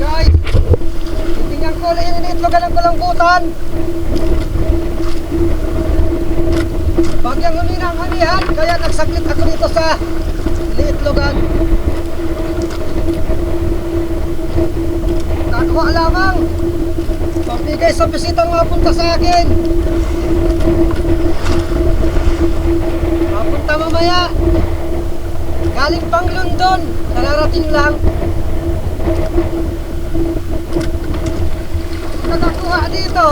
Guys, tingnan ko lang yung iniitlogan ng kalambutan. Bagyang humina ang hanihan, kaya nagsaklit ako dito sa liitlogan. Nakuha lamang. Pambigay sa bisitang mapunta sa akin. Mapunta mamaya. Galing pang London. Nararating lang. Nakakuha dito.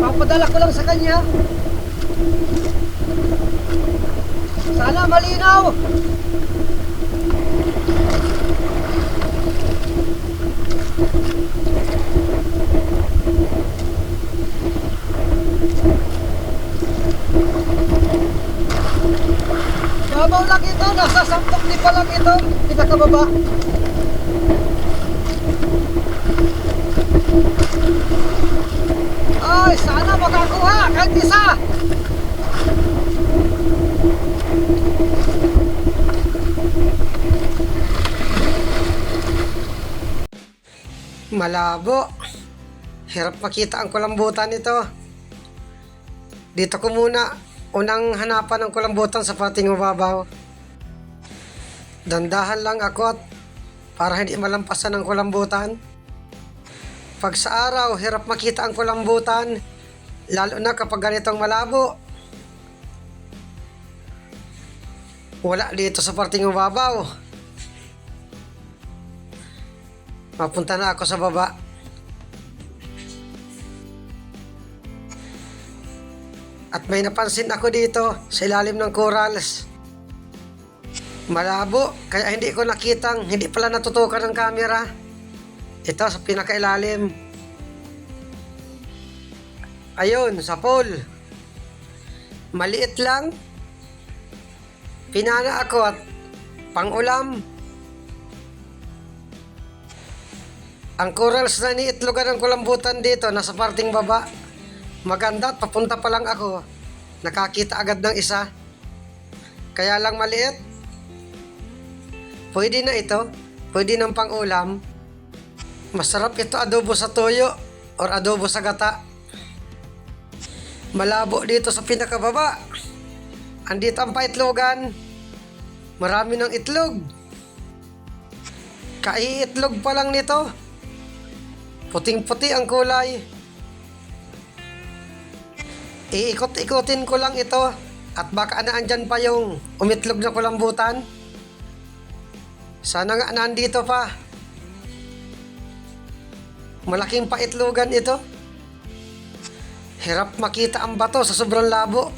Papadala ko lang sa kanya. Sana malinaw. Babaw lang ito, nasa sampok di pa lang ito, pinakababa. Ay, sana makakuha kahit. Malabo. Hirap makita ang kulambutan nito. Dito ko muna unang hanapan ng kulambutan sa pating mababaw. Dandahan lang ako at para hindi malampasan ng kulambutan. Pag sa araw, hirap makita ang kulambutan, lalo na kapag ganitong malabo. Wala dito sa parting mababaw. Mapunta na ako sa baba. At may napansin ako dito sa ilalim ng corals. Malabo, kaya hindi ko nakitang, hindi pala natutukan ng camera. Ito sa pinakailalim. Ayun, sa pool. Maliit lang. Pinana ako at pangulam. Ang corals na niitlogan ng kulambutan dito, nasa parting baba. Maganda at papunta pa lang ako. Nakakita agad ng isa. Kaya lang maliit. Pwede na ito. Pwede ng pangulam. Masarap ito adobo sa toyo or adobo sa gata. Malabo dito sa pinakababa. Andito ang paitlogan. Marami ng itlog. Kaiitlog pa lang nito. Puting-puti ang kulay. Iikot-ikotin ko lang ito at baka naandyan pa yung umitlog na kulambutan. Sana nga nandito pa. Malaking paitlogan ito. Hirap makita ang bato sa sobrang labo.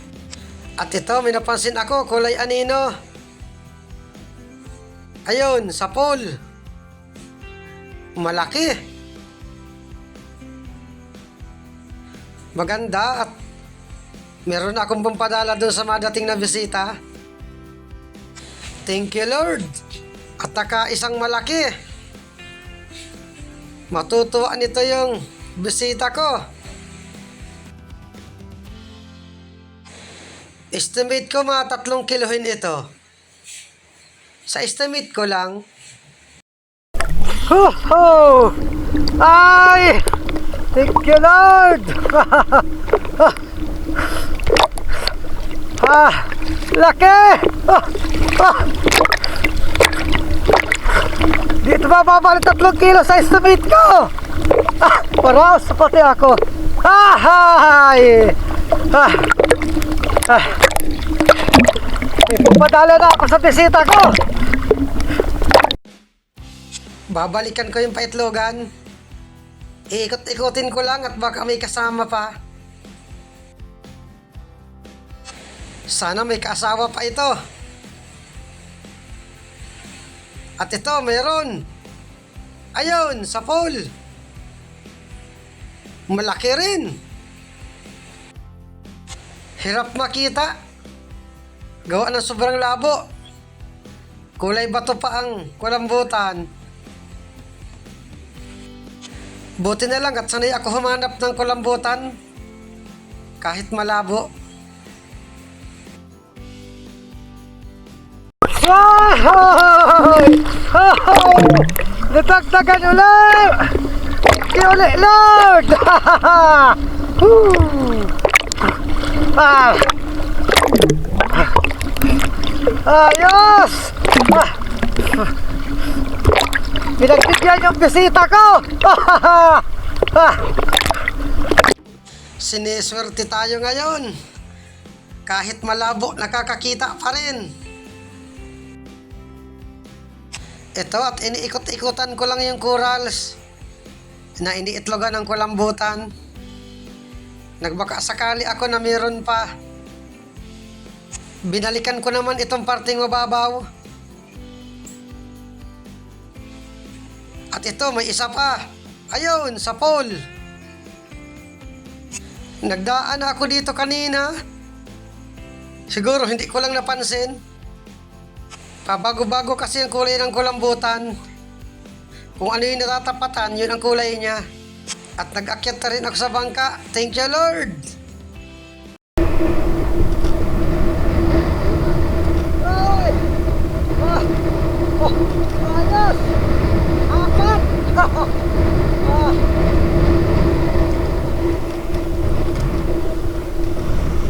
At ito, may napansin ako, kulay anino. Ayun, sa pool. Malaki. Maganda at meron akong pampadala doon sa madating na bisita. Thank you, Lord. At taka isang malaki. Matutuwa nito yung bisita ko. Estimate ko mga tatlong kilohin ito. Sa estimate ko lang. Ho ho! Ay! Thank you Lord! ah! Laki! Ah! Ah! Dito ba babalik tatlong kilo sa estimate ko? Ah! Paraos pati ako. Ah! Ay! Ah! Ah! Ipapadala na ako sa bisita ko. Babalikan ko yung paitlogan. Iikot-ikotin ko lang at baka may kasama pa. Sana may kaasawa pa ito. At ito, meron. Ayun, sa pool. Malaki rin. Hirap makita. Gawa ng sobrang labo. Kulay bato pa ang kulambutan. Buti na lang at sanay ako humanap ng kulambutan. Kahit malabo. Wow! Natagtagan ulit! Di ulit, Lord! Woo! Ah! Ayos! Ah! Pinagbigyan yung bisita ko! ah! Siniswerte tayo ngayon. Kahit malabo, nakakakita pa rin. Ito at iniikot-ikutan ko lang yung corals na iniitlogan ng kulambutan. Nagbaka sakali ako na meron pa. Binalikan ko naman itong parting mababaw. At ito, may isa pa. Ayun, sa pole. Nagdaan ako dito kanina. Siguro hindi ko lang napansin. Pabago-bago kasi ang kulay ng kulambutan. Kung ano yung natatapatan, yun ang kulay niya. At nag-akyat na rin ako sa bangka. Thank you, Lord! Ay! Ah! Oh! Ayos! Apat! ah!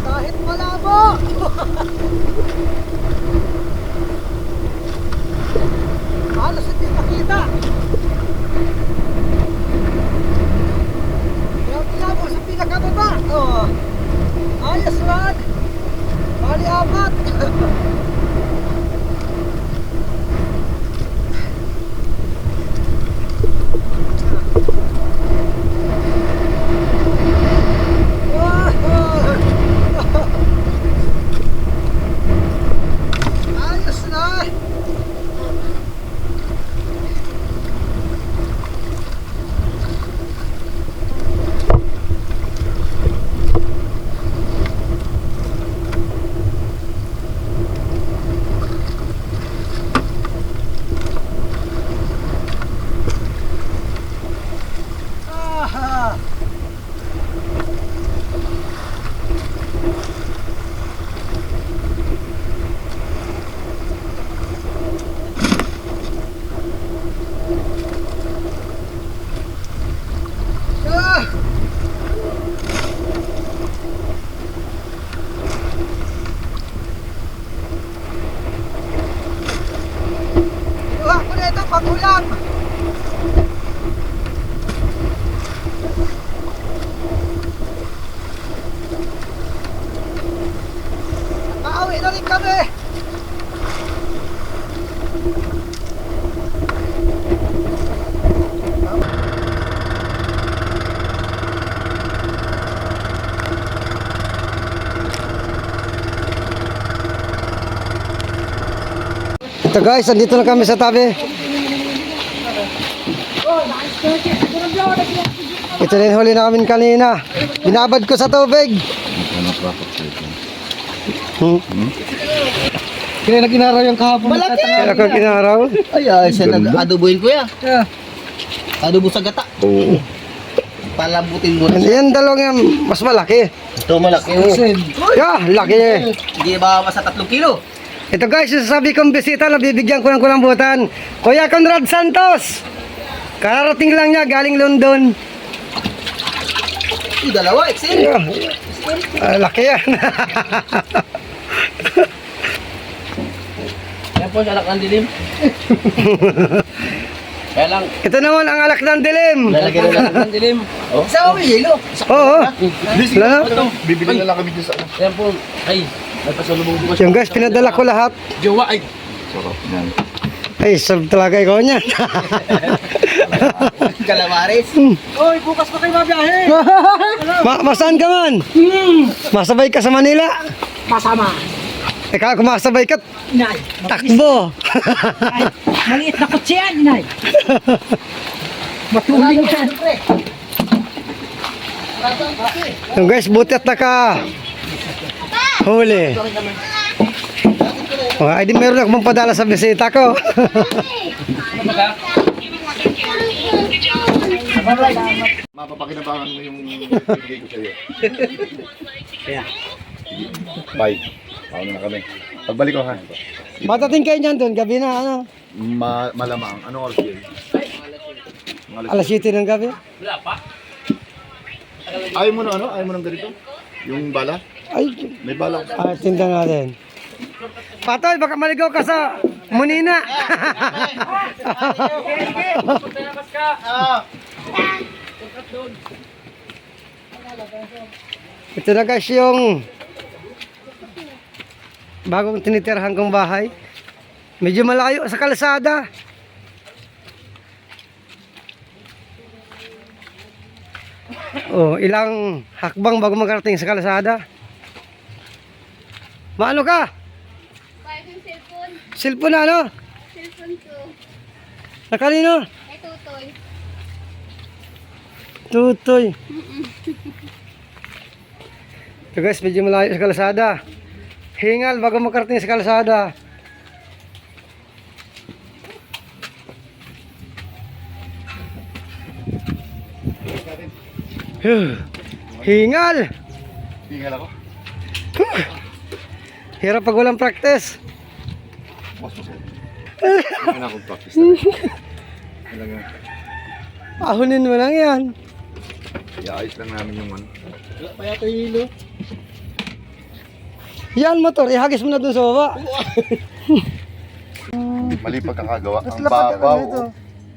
Kahit malabo! Halos hindi makita! Grabe nga mo sa pinakababa! Oh. Ayos man! Bali apat! Ayos na! Ah! Ah! Kinuha ko na ito pagulang! Maawi na rin kami! Ito guys, andito na kami sa tabi. Ito din huli namin kanina. Binabad ko sa tubig. Hmm. Kaya na ginaraw yung kahapon. Malaki! Kaya ako kinaraw. Ay, ay, siya nag-adoboyin ko ya. Adobo sa gata. Oo. Palabutin mo na Yan, siya. yan dalawang yan, mas malaki. Ito malaki. oh. Yeah, laki niya. Hindi ba sa tatlong kilo? Ito guys, yung sabi kong bisita na bibigyan ko ng kulambutan. Kuya Conrad Santos. Kararating lang niya, galing London. Yung dalawa, Excel. Yeah. Ah, laki yan. Yan po, anak ng dilim. Kaya lang, Ito naman ang alak ng dilim. lalagyan na lang ng dilim. Oh. Sa uwi, hilo. Oo. Wala na. Bibili na lang kami dyan sa. Yan po, ay, nagpasalubong ko Yung guys, pinadala ko lahat. Jowa, ay. Sarap yan. Ay, sarap talaga ikaw niya. Calamares. Oy, bukas pa kayo mabiyahe. Ma masaan ka man? Masabay ka sa Manila. Masama. Ikaw kung masabay ka, Inay. takbo. Ay, maliit na kutsi yan, inay. Matuling yan. Yung guys, buti at naka huli. Oh, ay di meron akong padala sa bisita ko. Mapapakinabangan mo yung bibigay ko sa'yo. Kaya. Bye. Paano na kami. Pagbalik ko ha. Batating kayo niyan doon, gabi na ano, Ma malamang. Anong oras yun? alas 7 ng gabi. Ayaw mo na ano? Ayaw mo ng ganito? Yung bala? Ay, May bala. ah, tinda natin. Patoy, baka maligaw ka sa Munina. Ito na guys yung bagong tinitirhan kong bahay. Medyo malayo sa kalsada. Oh, ilang hakbang bago makarating sa kalsada. Maano ka? Yung cellphone? Cellphone na ano? Cellphone ko. Na kanino? Ay, tutoy. Tutoy. Ito guys, medyo malayo sa kalsada. Hingal bago makarating sa kalsada. Huh. Hingal! Tinggal ako. Hirap pag walang practice. Boss, boss. Hindi na akong practice talaga. Talaga. Ahunin mo lang yan. I-ayos lang namin yung ano. Yan motor, ihagis mo na dun sa baba. Mali pagkakagawa. Mas Ang lapad babaw. ano ito.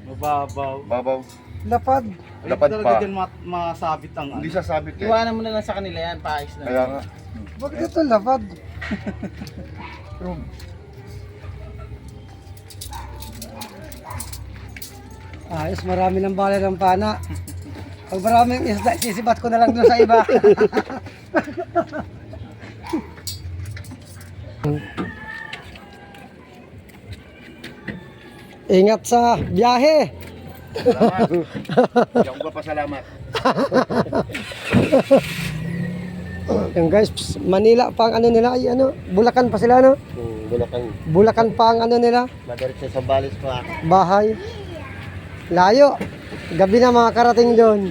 Mababaw. Babaw. Lapad. Lapad pa. ma- masabit ang Hindi sasabit eh. Iwanan mo na lang sa kanila yan, paayos na. Kaya nga. Bakit ito lapad? Ayos, marami ng balay ng pana. Pag maraming isda, sisibat ko na lang doon sa iba. Ingat sa biyahe. Salamat. Hindi ako papasalamat. Yung guys, Manila pa ang ano nila, ay ano, Bulacan pa sila, no? Bulacan. Bulacan pa ang ano nila, Madiretso sa balis pa. bahay. Layo. Gabi na makakarating doon.